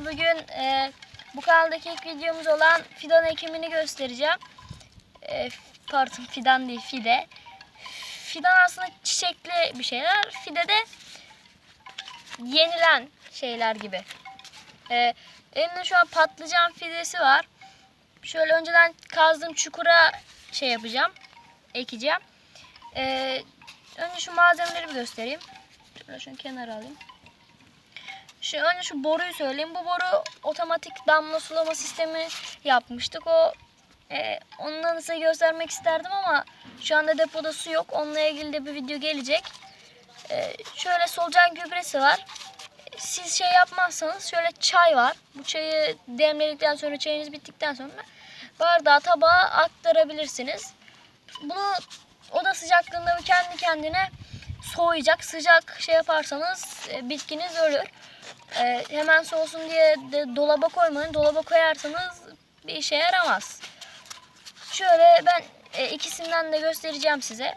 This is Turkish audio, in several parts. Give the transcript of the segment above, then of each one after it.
bugün e, bu kanaldaki ilk videomuz olan fidan ekimini göstereceğim. E, pardon fidan değil fide. Fidan aslında çiçekli bir şeyler. Fide de yenilen şeyler gibi. E, elimde şu an patlıcan fidesi var. Şöyle önceden kazdığım çukura şey yapacağım. Ekeceğim. E, önce şu malzemeleri bir göstereyim. Şöyle şunu kenara alayım. Şu önce şu boruyu söyleyeyim. Bu boru otomatik damla sulama sistemi yapmıştık. O e, ondan size göstermek isterdim ama şu anda depoda su yok. Onunla ilgili de bir video gelecek. E, şöyle solucan gübresi var. Siz şey yapmazsanız şöyle çay var. Bu çayı demledikten sonra çayınız bittikten sonra bardağa tabağa aktarabilirsiniz. Bunu oda sıcaklığında kendi kendine soğuyacak. Sıcak şey yaparsanız e, bitkiniz ölür. E, hemen soğusun diye de dolaba koymayın. Dolaba koyarsanız bir işe yaramaz. Şöyle ben e, ikisinden de göstereceğim size.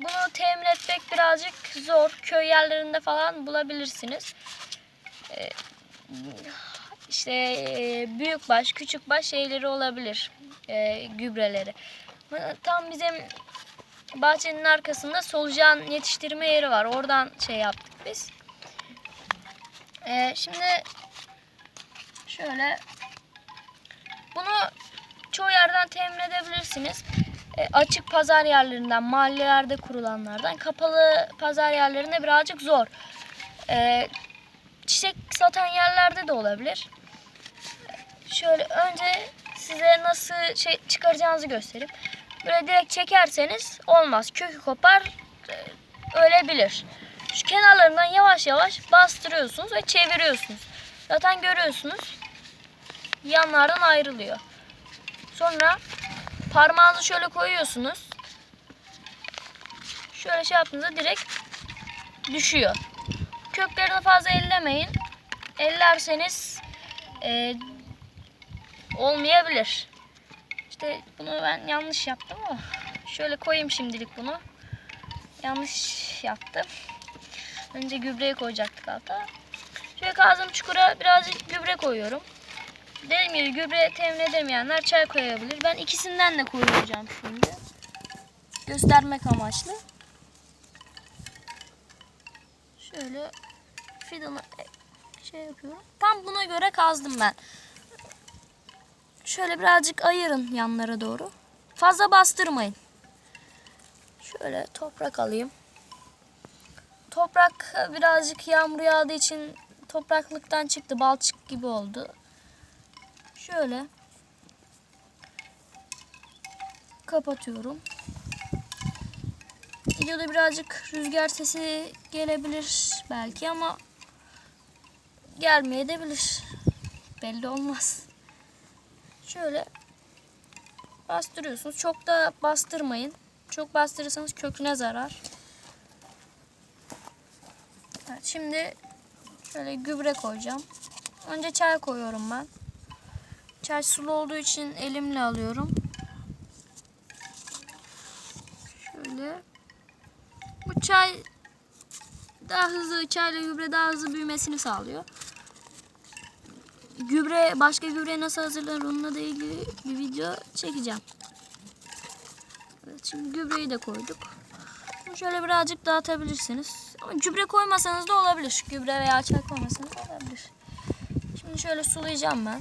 Bunu temin etmek birazcık zor. Köy yerlerinde falan bulabilirsiniz. E, işte e, büyük baş, küçük baş şeyleri olabilir. E, gübreleri. Tam bizim bahçenin arkasında solucan yetiştirme yeri var. Oradan şey yaptık biz. Ee, şimdi şöyle bunu çoğu yerden temin edebilirsiniz. Ee, açık pazar yerlerinden, mahallelerde kurulanlardan, kapalı pazar yerlerinde birazcık zor. Ee, çiçek satan yerlerde de olabilir. Şöyle önce size nasıl şey çıkaracağınızı göstereyim. Böyle direkt çekerseniz olmaz. Kökü kopar, e, ölebilir. Şu kenarlarından yavaş yavaş bastırıyorsunuz ve çeviriyorsunuz. Zaten görüyorsunuz. Yanlardan ayrılıyor. Sonra parmağınızı şöyle koyuyorsunuz. Şöyle şey yaptığınızda direkt düşüyor. Köklerini fazla ellemeyin. Ellerseniz e, olmayabilir. İşte bunu ben yanlış yaptım ama şöyle koyayım şimdilik bunu. Yanlış yaptım. Önce gübreyi koyacaktık alta. Şöyle kazdığım çukura birazcık gübre koyuyorum. Dediğim gibi gübre temin edemeyenler çay koyabilir. Ben ikisinden de koyacağım şimdi. Göstermek amaçlı. Şöyle fidanı şey yapıyorum. Tam buna göre kazdım ben. Şöyle birazcık ayırın yanlara doğru. Fazla bastırmayın. Şöyle toprak alayım. Toprak birazcık yağmur yağdığı için topraklıktan çıktı. Balçık gibi oldu. Şöyle kapatıyorum. Videoda birazcık rüzgar sesi gelebilir belki ama gelmeye de. Belli olmaz. Şöyle bastırıyorsunuz. Çok da bastırmayın. Çok bastırırsanız köküne zarar. Evet, şimdi şöyle gübre koyacağım. Önce çay koyuyorum ben. Çay sulu olduğu için elimle alıyorum. Şöyle. Bu çay daha hızlı, çayla gübre daha hızlı büyümesini sağlıyor. Gübre, başka gübre nasıl hazırlanır onunla da ilgili bir video çekeceğim. Evet, şimdi gübreyi de koyduk. Şöyle birazcık dağıtabilirsiniz. Ama gübre koymasanız da olabilir. Gübre veya çay koymasanız da olabilir. Şimdi şöyle sulayacağım ben.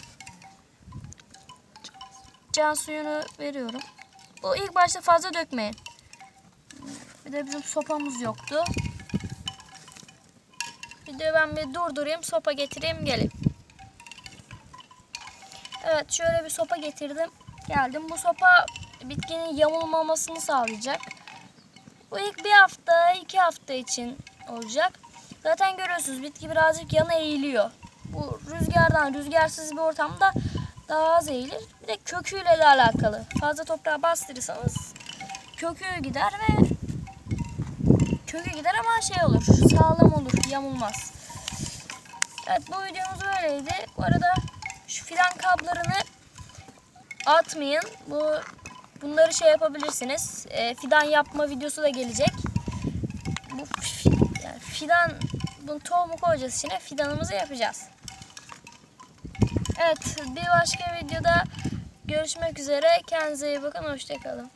Can suyunu veriyorum. Bu ilk başta fazla dökmeyin. Bir de bizim sopamız yoktu. Bir de ben bir durdurayım, sopa getireyim, geleyim. Evet, şöyle bir sopa getirdim. Geldim. Bu sopa bitkinin yamulmamasını sağlayacak. Bu ilk bir hafta, iki hafta için olacak. Zaten görüyorsunuz bitki birazcık yana eğiliyor. Bu rüzgardan, rüzgarsız bir ortamda daha az eğilir. Bir de köküyle de alakalı. Fazla toprağa bastırırsanız kökü gider ve kökü gider ama şey olur, sağlam olur, yamulmaz. Evet bu videomuz böyleydi. Bu arada şu fidan kablarını atmayın. Bu bunları şey yapabilirsiniz. E, fidan yapma videosu da gelecek. Bu yani fidan bunun tohumu koyacağız içine. Fidanımızı yapacağız. Evet bir başka videoda görüşmek üzere. Kendinize iyi bakın. Hoşçakalın.